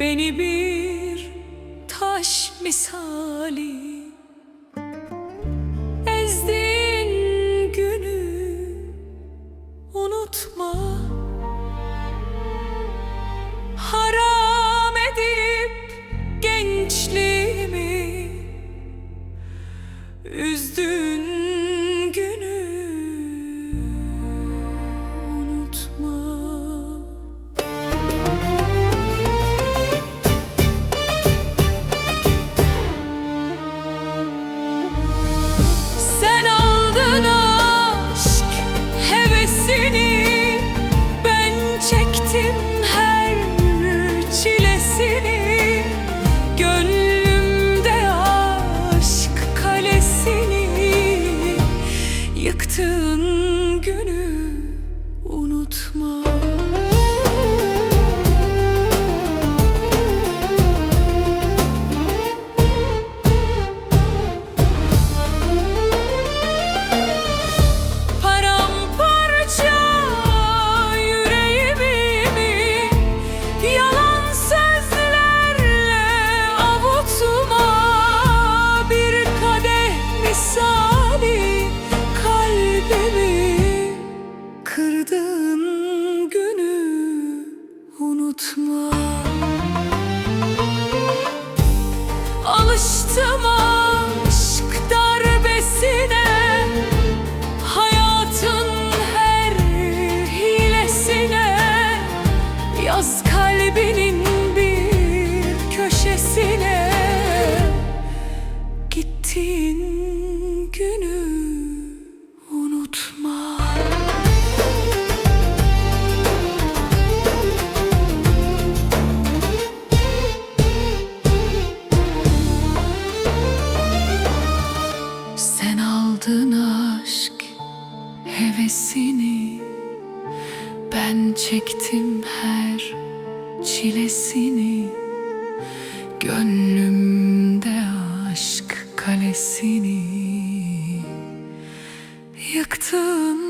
Beni bir taş misali. Ezdin günü unutma. Haram edip gençliğimi Üzdün unutma kalbinin bir köşesine Gittiğin günü unutma. Sen aldın aşk hevesini Ben çektim her çilesini Gönlümde aşk kalesini Yıktın